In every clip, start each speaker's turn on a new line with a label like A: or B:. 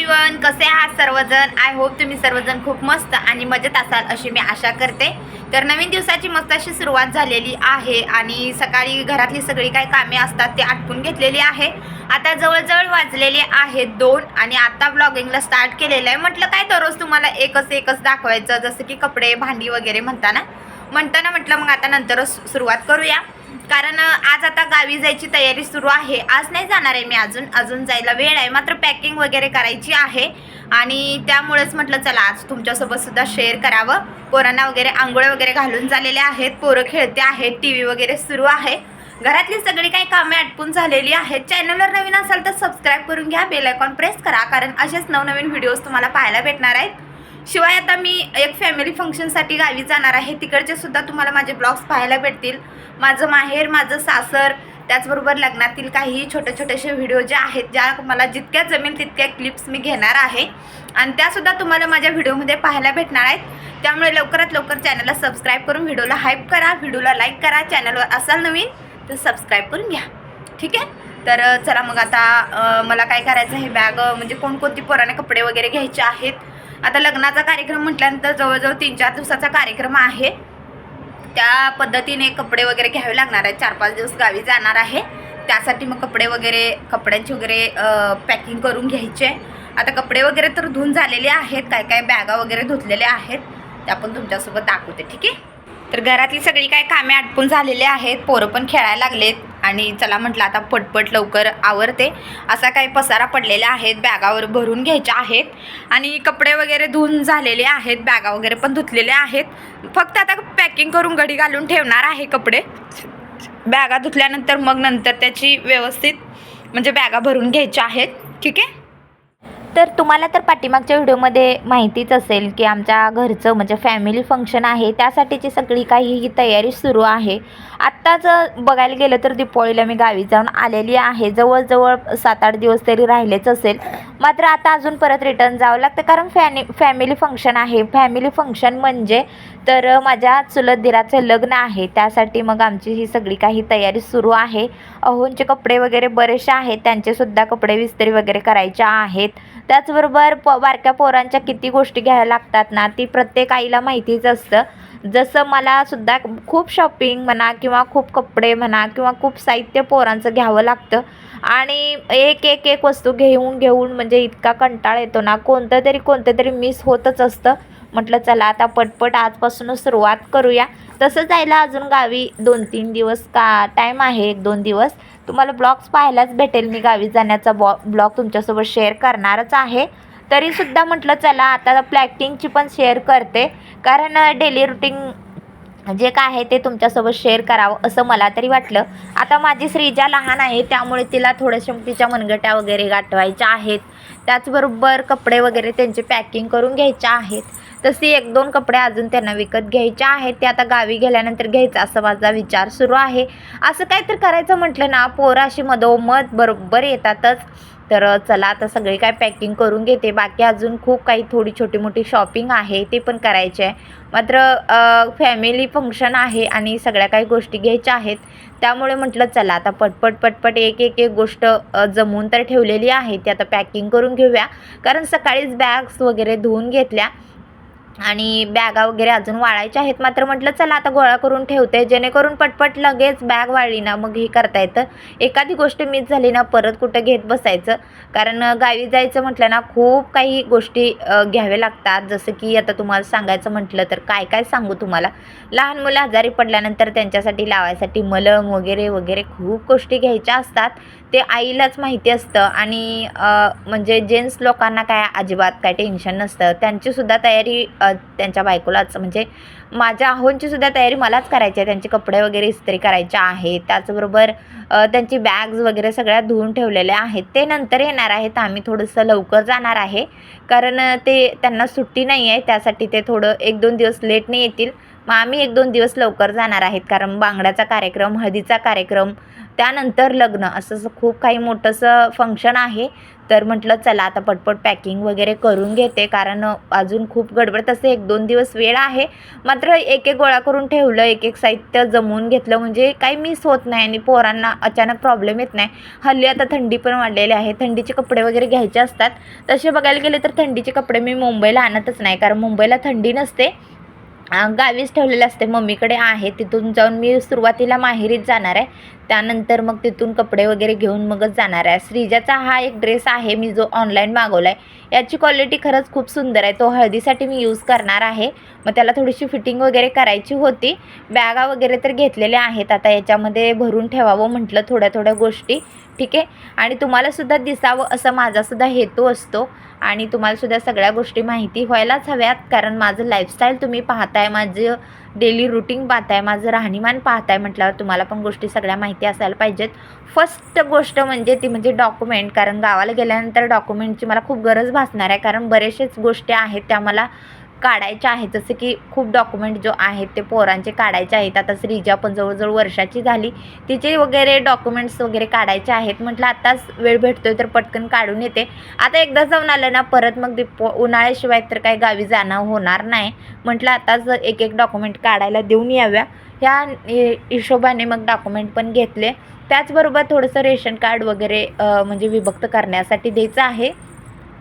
A: Everyone कसे आहात सर्वजण? आय होप तुम्ही सर्वजण खूप मस्त आणि मजेत असाल अशी मी आशा करते. तर नवीन दिवसाची मस्त अशी सुरुवात झालेली आहे आणि सकाळी घरातली सगळी काही कामे असतात ते आटपून घेतलेली आहे. आता जवळजवळ वाजलेले आहेत दोन आणि आता ब्लॉगिंगला स्टार्ट केलेलं आहे. म्हटलं काय दररोज तुम्हाला एकच एकच दाखवायचं जसं की कपडे भांडी वगैरे म्हणताना. म्हणताना म्हटलं मग आता नंतरच सुरुवात करूया. कारण आज आता गावी जायची तयारी सुरू आहे. आज नाही जाणार आहे मी अजून. अजून जायला वेळ आहे. मात्र पॅकिंग वगैरे करायची आहे. आणि त्यामुळेच म्हटलं चला आज तुमच्यासोबत सुद्धा शेअर करावं. पोरांना वगैरे आंघोळ वगैरे घालून झालेले आहेत. पोरं खेळते आहेत. टी व्ही वगैरे सुरू आहे. घरातली सगळी काही कामे आटपून झालेली आहेत. चॅनलवर नवीन असाल तर सबस्क्राईब करून घ्या. बेल आयकॉन प्रेस करा. कारण असेच नवनवीन व्हिडिओज तुम्हाला पाहायला भेटणार आहेत. शिवाय आता मी एक फॅमिली फंक्शनसाठी गावी जाणार आहे. तिकडचे सुद्धा तुम्हाला माझे ब्लॉग्स पाहायला भेटतील. माझं माहेर माझं सासर त्याचबरोबर लग्नातील काही छोटे छोटेसे व्हिडिओ जे आहेत ज्या मला जितक्या जमेल तितक्या क्लिप्स मी घेणार आहे. आणि त्यासुद्धा तुम्हाला माझ्या व्हिडिओमध्ये पाहायला भेटणार आहेत. त्यामुळे लवकरात लवकर चॅनलला सबस्क्राईब करून व्हिडिओला हाईप करा व्हिडिओला लाईक करा. चॅनलवर असाल नवीन तर सबस्क्राईब करून घ्या. ठीक आहे? तर चला मग आता मला काय करायचं हे बॅग म्हणजे कोणकोणती पोराने कपडे वगैरे घ्यायचे आहेत? आता लग्नाचा कार्यक्रम म्हटल्यानंतर जवळजवळ तीन चार दिवसाचा कार्यक्रम आहे. त्या पद्धतीने कपडे वगैरे घ्यावे लागणार आहेत. चार पाच दिवस गावी जाणार आहे. त्यासाठी मग कपडे वगैरे कपड्यांची वगैरे पॅकिंग करून घ्यायचे. आता कपडे वगैरे तर धुवून झालेले आहेत. काय काय बॅगा वगैरे धुतलेल्या आहेत. त्या पण तुमच्यासोबत दाखवते. ठीक आहे? तर घरातली सगळी काय कामे आटपून झालेली आहेत पोरं पण खेळायला लागलेत आणि चला म्हटलं आता पटपट लवकर आवरते. असा काही पसारा पडलेला आहेत बॅगावर भरून घ्यायच्या आहेत आणि कपडे वगैरे धुवून झालेले आहेत बॅगा वगैरे पण धुतलेले आहेत. फक्त आता पॅकिंग करून घडी घालून ठेवणार आहे कपडे. बॅगा धुतल्यानंतर मग नंतर त्याची व्यवस्थित म्हणजे बॅगा भरून घ्यायच्या आहेत. ठीक आहे?
B: तर तुम्हाला तर पाठीमागच्या व्हिडिओमध्ये माहितीच असेल की आमच्या घरचं म्हणजे फॅमिली फंक्शन आहे. त्यासाठीची सगळी काही ही तयारी सुरू आहे. आत्ताच बघायला गेलं तर दीपावळीला मी गावी जाऊन आलेली आहे. जवळजवळ सात आठ दिवस तरी राहिलेच असेल. मात्र आता अजून परत रिटर्न जावं लागतं कारण फॅनि फॅमिली फंक्शन आहे. फॅमिली फंक्शन म्हणजे तर माझ्या चुलत दिराचं लग्न आहे. त्यासाठी मग आमची ही सगळी काही तयारी सुरू आहे. अहोंचे कपडे वगैरे बरेचसे आहेत. त्यांचेसुद्धा कपडे विस्त्री वगैरे करायच्या आहेत. त्याचबरोबर प बारक्या पोरांच्या किती गोष्टी घ्यायला लागतात ना ती प्रत्येक आईला माहितीच असतं. जसं मला सुद्धा खूप शॉपिंग म्हणा किंवा खूप कपडे म्हणा किंवा खूप साहित्य पोरांचं घ्यावं लागतं. आणि एक एक एक वस्तू घेऊन घेऊन म्हणजे इतका कंटाळा येतो ना कोणतं तरी कोणतं तरी मिस होतच असतं. म्हटलं चला आता पटपट आजपासूनच सुरुवात करूया. तसं जायला अजून गावी दोन तीन दिवस का टाईम आहे एक दोन दिवस. तुम्हाला ब्लॉग्स पाहायलाच भेटेल मी गावी जाण्याचा बॉ ब्लॉग तुमच्यासोबत शेअर करणारच आहे. तरीसुद्धा म्हटलं चला आता प्लॅकिंगची पण शेअर करते. कारण डेली रुटीन जे काय आहे ते तुमच्यासोबत शेअर करावं असं मला तरी वाटलं. आता माझी श्रीजा लहान आहे त्यामुळे तिला थोड्याशा तिच्या मनगट्या वगैरे गाठवायच्या आहेत. त्याचबरोबर कपडे वगैरे त्यांचे पॅकिंग करून घ्यायच्या आहेत. तशी एक दोन कपडे अजून त्यांना विकत घ्यायचे आहेत. ते आता गावी गेल्यानंतर घ्यायचं असं माझा विचार सुरू आहे. असं काहीतरी करायचं म्हटलं ना पोरं अशी मधोमध बरोबर येतातच. तर चला आता सगळी काय पॅकिंग करून घेते. बाकी अजून खूप काही थोडी छोटी मोठी शॉपिंग आहे ते पण करायचे आहे. मात्र फॅमिली फंक्शन आहे आणि सगळ्या काही गोष्टी घ्यायच्या आहेत. त्यामुळे म्हटलं चला आता पटपट पटपट एक एक एक गोष्ट जमून तर ठेवलेली आहे. ती आता पॅकिंग करून घेऊया. कारण सकाळीच बॅग्स वगैरे धुवून घेतल्या. आणि बॅगा वगैरे अजून वाळायच्या आहेत. मात्र म्हटलं चला आता गोळा करून ठेवते. जेणेकरून पटपट लगेच बॅग वाळली ना मग हे करता येतं. एखादी गोष्ट मिस झाली ना परत कुठं घेत बसायचं. कारण गावी जायचं म्हटलं ना खूप काही गोष्टी घ्यावे घ्याव्या लागतात. जसं की आता तुम्हाला सांगायचं म्हटलं तर काय काय सांगू तुम्हाला? लहान मुलं आजारी पडल्यानंतर त्यांच्यासाठी लावायसाठी मलम वगैरे वगैरे खूप गोष्टी घ्यायच्या असतात. ते आईलाच माहिती असतं आणि म्हणजे जेंट्स लोकांना काय अजिबात काय टेन्शन नसतं. त्यांचीसुद्धा तयारी त्यांच्या बायकोलाच म्हणजे माझ्या आहोंचीसुद्धा तयारी मलाच करायची आहे. त्यांचे कपडे वगैरे इस्त्री करायचे आहेत त्याचबरोबर त्यांची बॅग्स वगैरे सगळ्या धुवून ठेवलेल्या आहेत. ते नंतर येणार आहेत. आम्ही थोडंसं लवकर जाणार आहे. कारण ते त्यांना सुट्टी नाही आहे. त्यासाठी ते थोडं एक दोन दिवस लेटने येतील. मग आम्ही एक दोन दिवस लवकर जाणार आहेत कारण बांगड्याचा कार्यक्रम हळदीचा कार्यक्रम त्यानंतर लग्न असं असं खूप काही मोठंसं फंक्शन आहे. तर म्हटलं चला आता पटपट पॅकिंग वगैरे करून घेते कारण अजून खूप गडबड तसे एक दोन दिवस वेळ आहे. मात्र एक एक गोळा करून ठेवलं एक एक साहित्य जमवून घेतलं म्हणजे काही मिस होत नाही आणि पोरांना अचानक प्रॉब्लेम येत नाही. हल्ली आता थंडी पण वाढलेली आहे थंडीचे कपडे वगैरे घ्यायचे असतात. तसे बघायला गेले तर थंडीचे कपडे मी मुंबईला आणतच नाही कारण मुंबईला थंडी नसते. गावीच ठेवलेलं असते. मम्मीकडे आहे. तिथून जाऊन मी सुरुवातीला माहेरीच जाणार आहे. त्यानंतर मग तिथून कपडे वगैरे घेऊन मगच जाणार आहे. श्रीजाचा हा एक ड्रेस आहे. मी जो ऑनलाईन मागवला आहे याची क्वालिटी खरंच खूप सुंदर आहे. तो हळदीसाठी मी यूज करणार आहे. मग त्याला थोडीशी फिटिंग वगैरे करायची होती. बॅगा वगैरे तर घेतलेल्या आहेत. आता याच्यामध्ये भरून ठेवावं म्हटलं थोड्या थोड्या गोष्टी. ठीक आहे? आणि तुम्हालासुद्धा दिसावं असं माझासुद्धा हेतू असतो. आणि तुम्हालासुद्धा सगळ्या गोष्टी माहिती व्हायलाच हव्यात. कारण माझं लाईफस्टाईल तुम्ही पाहताय माझं डेली रुटीन पाहताय माझं राहणीमान पाहताय म्हटल्यावर तुम्हाला पण गोष्टी सगळ्या माहिती असायला पाहिजेत. फर्स्ट गोष्ट म्हणजे ती म्हणजे डॉक्युमेंट कारण गावाला गेल्यानंतर डॉक्युमेंटची मला खूप गरज भासणार आहे. कारण बरेचसेच गोष्टी आहेत त्या मला काढायचे आहेत. जसं की खूप डॉक्युमेंट जो आहेत ते पोरांचे काढायचे आहेत. आता श्रीजा पण जवळजवळ वर्षाची झाली. तिचे वगैरे डॉक्युमेंट्स वगैरे काढायचे आहेत. म्हटलं आताच वेळ भेटतोय तर पटकन काढून येते. आता एकदा जाऊन आलं ना परत मग दीप उन्हाळ्याशिवाय तर काही गावी जाणं होणार नाही. म्हटलं आताच एक एक डॉक्युमेंट काढायला देऊन याव्या. ह्या हिशोबाने मग डॉक्युमेंट पण घेतले. त्याचबरोबर थोडंसं रेशन कार्ड वगैरे म्हणजे विभक्त करण्यासाठी द्यायचं आहे.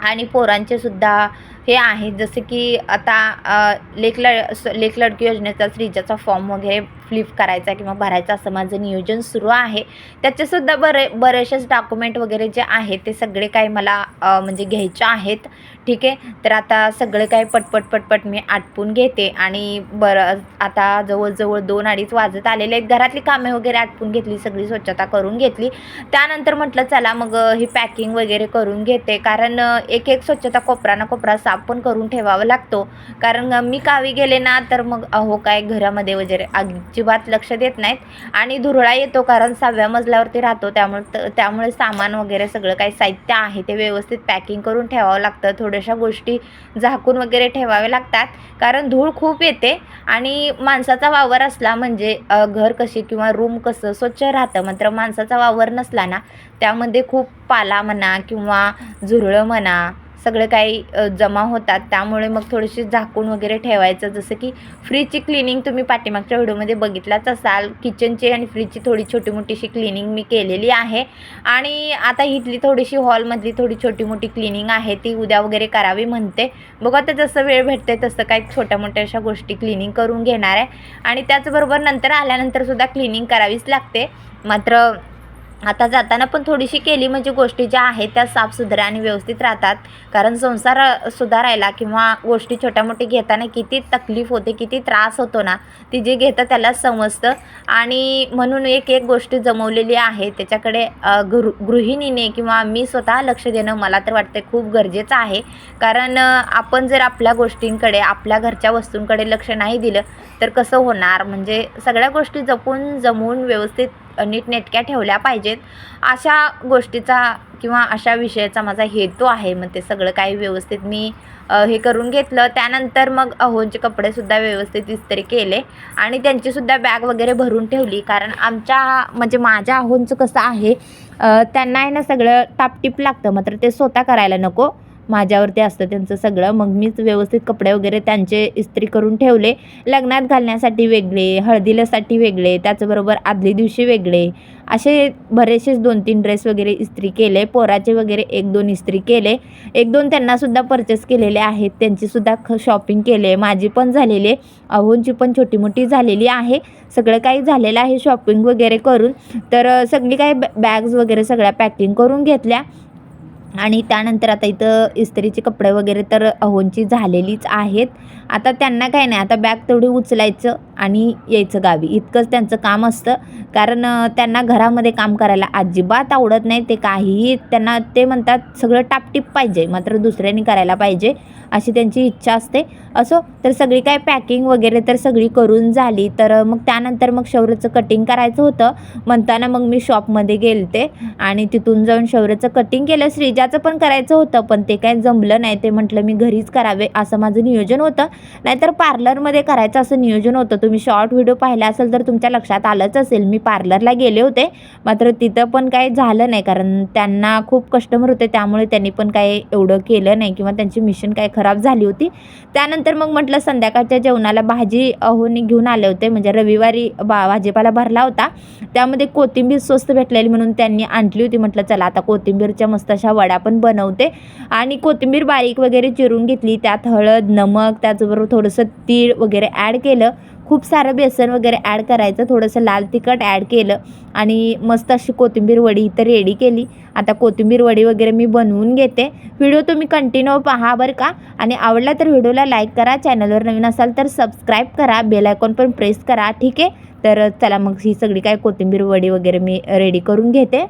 B: आणि पोरांचे सुद्धा हे आहे. जसे की आता अ, लेख लेख लडकी योजनेचा श्रीजाचा फॉर्म वगैरे फ्लिप करायचा किंवा भरायचा असं माझं नियोजन सुरू आहे. त्याचेसुद्धा बरे बरेचसेच डॉक्युमेंट वगैरे जे आहेत ते सगळे काही मला म्हणजे घ्यायचे आहेत. ठीक आहे? तर आता सगळे काही पटपट पटपट मी आटपून घेते आणि बरं आता जवळजवळ दोन अडीच वाजत आलेले आहेत. घरातली कामे वगैरे आटपून घेतली सगळी स्वच्छता करून घेतली. त्यानंतर म्हटलं चला मग ही पॅकिंग वगैरे करून घेते. कारण एक एक स्वच्छता कोपरा ना कोपरा साफ पण करून ठेवावा लागतो. कारण मी कावी गेले ना तर मग अहो काय घरामध्ये वगैरे अजिबात लक्ष देत नाहीत. आणि धुरळा येतो कारण सहाव्या मजल्यावरती राहतो. त्यामुळे त्यामुळे सामान वगैरे सगळं काही साहित्य आहे ते व्यवस्थित पॅकिंग करून ठेवावं लागतं. थोड्याशा गोष्टी झाकून वगैरे ठेवावे लागतात. कारण धूळ खूप येते आणि माणसाचा वावर असला म्हणजे घर कशी किंवा रूम कसं स्वच्छ राहतं मात्र माणसाचा वावर नसला ना त्यामध्ये खूप पाला म्हणा किंवा झुरळं म्हणा सगळं काही जमा होतात. त्यामुळे मग थोडीशी झाकून वगैरे ठेवायचं. जसं की फ्रीजची क्लिनिंग तुम्ही पाठीमागच्या व्हिडिओमध्ये बघितलाच असाल. किचनची आणि फ्रीजची थोडी छोटी मोठीशी क्लिनिंग मी केलेली आहे. आणि आता इथली थोडीशी हॉलमधली थोडी छोटी मोठी क्लिनिंग आहे. ती उद्या वगैरे करावी म्हणते. बघा आता जसं वेळ भेटते तसं काही छोट्या मोठ्या अशा गोष्टी क्लिनिंग करून घेणार आहे. आणि त्याचबरोबर नंतर आल्यानंतर सुद्धा क्लिनिंग करावीच लागते. मात्र आता जाताना पण थोडीशी केली म्हणजे गोष्टी ज्या आहेत त्या साफसुथऱ्या आणि व्यवस्थित राहतात. कारण संसार सुधारायला किंवा गोष्टी छोट्या मोठ्या घेताना किती तकलीफ होते किती त्रास होतो ना ती जे घेतं त्याला समजतं. आणि म्हणून एक एक गोष्ट जमवलेली आहे त्याच्याकडे गृ गृहिणीने किंवा मी स्वतः लक्ष देणं मला तर वाटतं खूप गरजेचं आहे. कारण आपण जर आपल्या गोष्टींकडे आपल्या घरच्या वस्तूंकडे लक्ष नाही दिलं तर कसं होणार? म्हणजे सगळ्या गोष्टी जपून जमवून व्यवस्थित नीटनेटक्या ठेवल्या पाहिजेत. अशा गोष्टीचा किंवा अशा विषयाचा माझा हेतू आहे. मग ते सगळं काही व्यवस्थित मी हे करून घेतलं. त्यानंतर मग अहोंचे कपडेसुद्धा व्यवस्थित इस्त्री केले आणि त्यांचीसुद्धा बॅग वगैरे भरून ठेवली. कारण आमच्या म्हणजे माझ्या अहोंचं कसं आहे त्यांना आहे ना सगळं टापटीप लागतं. मात्र ते स्वतः करायला नको. माझ्यावरती असतं त्यांचं सगळं. मग मीच व्यवस्थित कपडे वगैरे त्यांचे इस्त्री करून ठेवले. लग्नात घालण्यासाठी वेगळे हळदीलासाठी वेगळे त्याचबरोबर आदल्या दिवशी वेगळे. असे बरेचसेच दोन तीन ड्रेस वगैरे इस्त्री केले. पोराचे वगैरे एक दोन इस्त्री केले. एक दोन त्यांनासुद्धा परचेस केलेले आहेत. त्यांचीसुद्धा ख शॉपिंग केले. माझी पण झालेली आहे. अहोंची पण छोटी मोठी झालेली आहे. सगळं काही झालेलं आहे शॉपिंग वगैरे करून. तर सगळी काही बॅ बॅग्स वगैरे सगळ्या पॅकिंग करून घेतल्या. आणि त्यानंतर आता इथं इस्त्रीचे कपडे वगैरे तर अहोंची झालेलीच आहेत. आता त्यांना काय नाही आता बॅग तेवढी उचलायचं आणि यायचं गावी. इतकंच त्यांचं काम असतं. कारण त्यांना घरामध्ये काम करायला अजिबात आवडत नाही. ते काहीही त्यांना ते म्हणतात सगळं टापटीप पाहिजे. मात्र दुसऱ्यांनी करायला पाहिजे अशी त्यांची इच्छा असते. असो तर सगळी काय पॅकिंग वगैरे तर सगळी करून झाली. तर मग त्यानंतर मग शौर्याचं कटिंग करायचं होतं. म्हणताना मग मी शॉपमध्ये गेलते आणि तिथून जाऊन शौर्याचं कटिंग केलं. श्रीजा त्याचं पण करायचं होतं पण ते काय जमलं नाही. ते म्हटलं मी घरीच करावे असं माझं नियोजन होतं. नाहीतर पार्लरमध्ये करायचं असं नियोजन होतं. तुम्ही शॉर्ट व्हिडिओ पाहिला असेल तर तुमच्या लक्षात आलंच असेल. मी पार्लरला गेले होते मात्र तिथं पण काही झालं नाही. कारण त्यांना खूप कस्टमर होते त्यामुळे त्यांनी पण काही एवढं केलं नाही किंवा त्यांची मिशन काय खराब झाली होती. त्यानंतर मग म्हटलं संध्याकाळच्या जेवणाला भाजी अहोनी घेऊन आले होते. म्हणजे रविवारी बा भाजीपाला भरला होता. त्यामध्ये कोथिंबीर स्वस्त भेटलेली म्हणून त्यांनी आणली होती. म्हटलं चला आता कोथिंबीरच्या मस्त अशा वडा पण बनवते. आणि कोथिंबीर बारीक वगैरे चिरून घेतली. त्यात हळद नमक त्याचबरोबर थोडंसं तीळ वगैरे ॲड केलं. खूप सारं बेसन वगैरे ॲड करायचं. थोडंसं लाल तिखट ॲड केलं. आणि मस्त अशी कोथिंबीर वडी इथं रेडी केली. आता कोथिंबीर वडी वगैरे मी बनवून घेते. व्हिडिओ तुम्ही कंटिन्यू पहा बरं का. आणि आवडला तर व्हिडिओला लाईक करा. चॅनलवर नवीन असाल तर सबस्क्राईब करा. बेल आयकॉन पण प्रेस करा. ठीक आहे? तर चला मग ही सगळी काय कोथिंबीर वडी वगैरे मी रेडी करून घेते.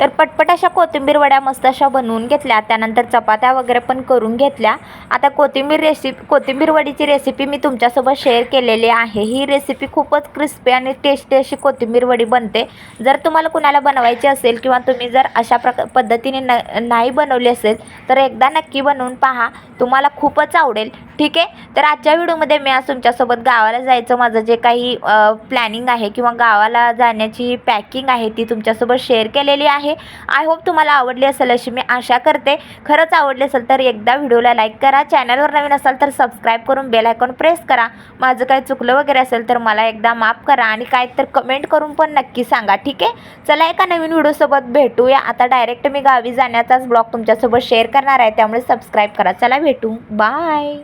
B: तर पटपट अशा कोथिंबीर वड्या मस्त अशा बनवून घेतल्या. त्यानंतर चपात्या वगैरे पण करून घेतल्या. आता कोथिंबीर रेसिपी कोथिंबीर वडीची रेसिपी मी तुमच्यासोबत शेअर केलेली आहे. ही रेसिपी खूपच क्रिस्पी आणि टेस्टी अशी कोथिंबीर वडी बनते. जर तुम्हाला कुणाला बनवायची असेल किंवा तुम्ही जर अशा प्रक पद्धतीने न नाही बनवली असेल तर एकदा नक्की बनवून पहा. तुम्हाला खूपच आवडेल. ठीक आहे? तर आजच्या व्हिडिओमध्ये मी आज तुमच्यासोबत गावाला जायचं माझं जे काही प्लॅनिंग आहे किंवा गावाला जाण्याची पॅकिंग आहे ती तुमच्यासोबत शेअर केलेली आहे. आहे. आय होप तुम्हाला आवडली असेल अशी मी आशा करते. खरंच आवडली असेल तर एकदा व्हिडिओला लाईक करा. चॅनलवर नवीन असाल तर सबस्क्राईब करून बेल आयकॉन प्रेस करा. माझं काही चुकलं वगैरे असेल तर मला एकदा माफ करा आणि काय तर कमेंट करून पण नक्की सांगा ठीक आहे? चला एका नवीन व्हिडिओसोबत भेटूया. आता डायरेक्ट मी गावी जाण्याचाच ब्लॉग तुमच्यासोबत शेअर करणार आहे. त्यामुळे सबस्क्राईब करा. चला भेटू. बाय